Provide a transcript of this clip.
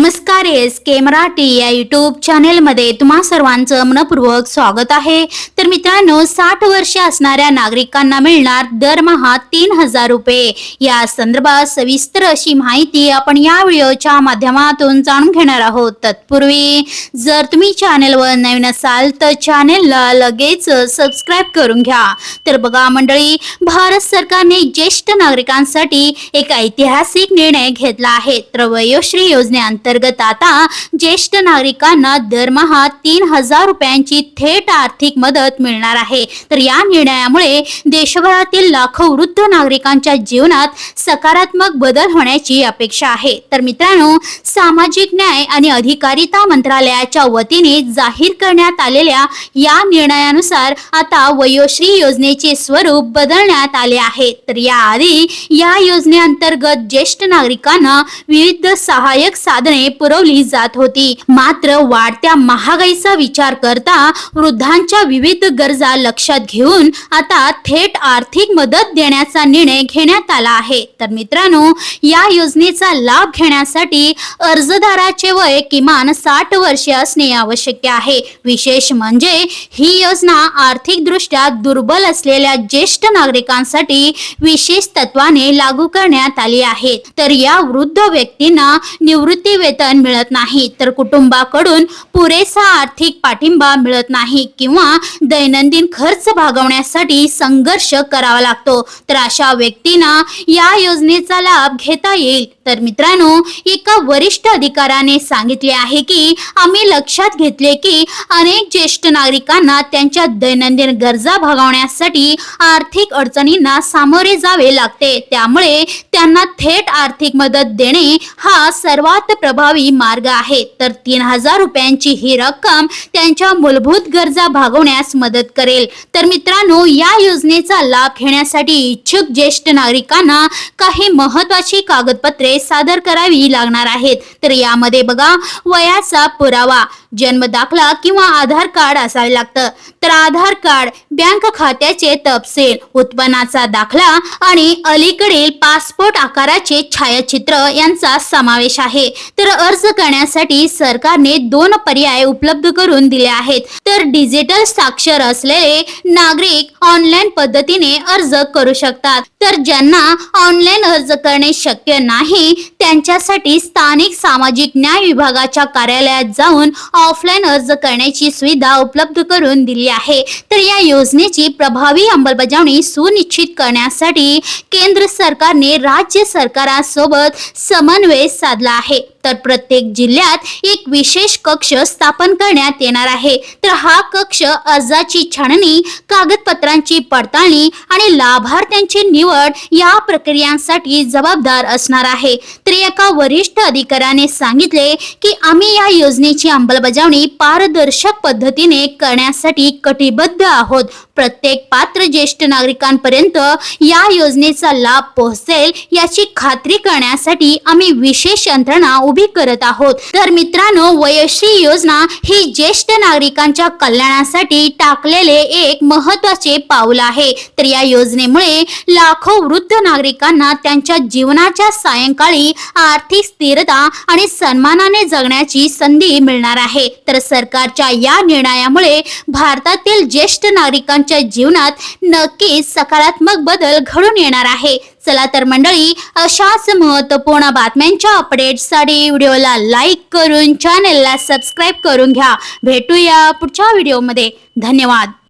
नमस्कार एस के मराठी या युट्यूब चॅनेलमध्ये तुम्हा सर्वांचं मनपूर्वक स्वागत आहे. तर मित्रांनो साठ वर्षे असणाऱ्या नागरिकांना मिळणार दरमहा तीन हजार रुपये. या संदर्भात सविस्तर अशी माहिती आपण या व्हिडिओच्या माध्यमातून जाणून घेणार आहोत. तत्पूर्वी जर तुम्ही चॅनेलवर नवीन असाल तर चॅनेलला लगेच सबस्क्राईब करून घ्या. तर बघा मंडळी भारत सरकारने ज्येष्ठ नागरिकांसाठी एक ऐतिहासिक निर्णय घेतला आहे. तर वयोश्री योजनेअंतर्गत आता ज्येष्ठ नागरिकांना दरमहा तीन हजार रुपयांची थेट आर्थिक मदत मिळणार आहे. तर या निर्णयामुळे देशभरातील लाखो वृद्ध नागरिकांच्या जीवनात सकारात्मक बदल होण्याची अपेक्षा आहे. तर मित्रांनो सामाजिक न्याय आणि अधिकारिता मंत्रालयाच्या वतीने जाहीर करण्यात आलेल्या या निर्णयानुसार आता वयोश्री योजनेचे स्वरूप बदलण्यात आले आहे. तर याआधी या योजनेअंतर्गत ज्येष्ठ नागरिकांना विविध सहाय्यक साधने पुरवली जात होती. मात्र वाढत्या महागाईचा विचार करता वृद्धांच्या विविध गरजा लक्षात घेऊन आता थेट आर्थिक मदत देण्याचा निर्णय घेण्यात आला आहे. तर मित्रांनो या योजनेचा लाभ घेण्यासाठी अर्जदाराचे वय किमान साठ वर्षे असणे आवश्यक आहे. विशेष म्हणजे ही योजना आर्थिक दृष्ट्या दुर्बल असलेल्या ज्येष्ठ नागरिकांसाठी विशेष तत्वाने लागू करण्यात आली आहे. तर या वृद्ध व्यक्तींना निवृत्ती वेतन मिळत नाही तर कुटुंबाकडून पुरेसा आर्थिक पाठिंबा मिळत नाही किंवा दैनंदिन खर्च भागवण्यासाठी संघर्ष करावा लागतो. तर अशा व्यक्तींना या योजनेचा लाभ घेता येईल. तर मित्रांनो एका वरिष्ठ अधिकाऱ्याने सांगितले आहे की आम्ही लक्षात घेतले की अनेक ज्येष्ठ नागरिकांना त्यांच्या दैनंदिन गरजा भागवण्यासाठी आर्थिक अडचणींना सामोरे जावे लागते. त्यामुळे त्यांना थेट आर्थिक मदत देणे हा सर्वात प्रभावी मार्ग आहे. तर तीन हजार रुपयांची ही रक्कम त्यांच्या मूलभूत गरजा भागवण्यास मदत करेल. तर मित्रांनो या योजनेचा लाभ घेण्यासाठी इच्छुक ज्येष्ठ नागरिकांना काही महत्वाची कागदपत्रे सादर करावी लागणार आहेत. तर यामध्ये बघा वयाचा पुरावा जन्म दाखला किंवा आधार कार्ड असावे लागतं. तर आधार कार्ड बँक खात्याचे तपशील उत्पन्नाचा दाखला आणि अलीकडील पासपोर्ट आकाराचे छायाचित्र यांचा समावेश आहे. तर अर्ज करण्यासाठी सरकारने दोन पर्याय उपलब्ध करून दिले आहेत. तर डिजिटल साक्षर असलेले नागरिक ऑनलाईन पद्धतीने अर्ज करू शकतात. तर ज्यांना ऑनलाईन अर्ज करणे शक्य नाही त्यांच्यासाठी स्थानिक सामाजिक न्याय विभागाच्या कार्यालयात जाऊन ऑफलाईन अर्ज करण्याची सुविधा उपलब्ध करून दिली आहे. तर या योजनेची प्रभावी अंमलबजावणी सुनिश्चित करण्यासाठी केंद्र सरकारने राज्य सरकारांसोबत समन्वय साधला आहे. तर प्रत्येक जिल्ह्यात एक विशेष कक्ष स्थापन करण्यात येणार आहे. तर हा कक्ष अर्जाची छाननी कागदपत्रांची पडताळणी आणि लाभार्थ्यांची निवड या प्रक्रियांसाठी जबाबदार असणार आहे. तर एका वरिष्ठ अधिकाऱ्याने सांगितले की आम्ही या योजनेची अंमलबजावणी पारदर्शक पद्धतीने करण्यासाठी कटिबद्ध आहोत. प्रत्येक पात्र ज्येष्ठ नागरिकांपर्यंत या योजनेचा लाभ पोहोचेल याची खात्री करण्यासाठी आम्ही विशेष यंत्रणा उभी करत आहोत. तर मित्रांनो वयश्री योजना ही ज्येष्ठ नागरिकांच्या कल्याणासाठी टाकलेले एक महत्त्वाचे पाऊल आहे. तर या योजनेमुळे लाखो वृद्ध नागरिकांना त्यांच्या जीवनाच्या सायंकाळी आर्थिक स्थिरता आणि सन्मानाने जगण्याची संधी मिळणार आहे. तर सरकारच्या या निर्णयामुळे भारतातील ज्येष्ठ नागरिकांच्या जीवनात नक्कीच सकारात्मक बदल घडून येणार आहे. चला तर मंडळी अशाच महत्त्वपूर्ण बातम्यांच्या अपडेट्ससाठी व्हिडिओला लाईक करून चॅनेलला सबस्क्राईब करून घ्या. भेटूया पुढच्या व्हिडिओमध्ये धन्यवाद.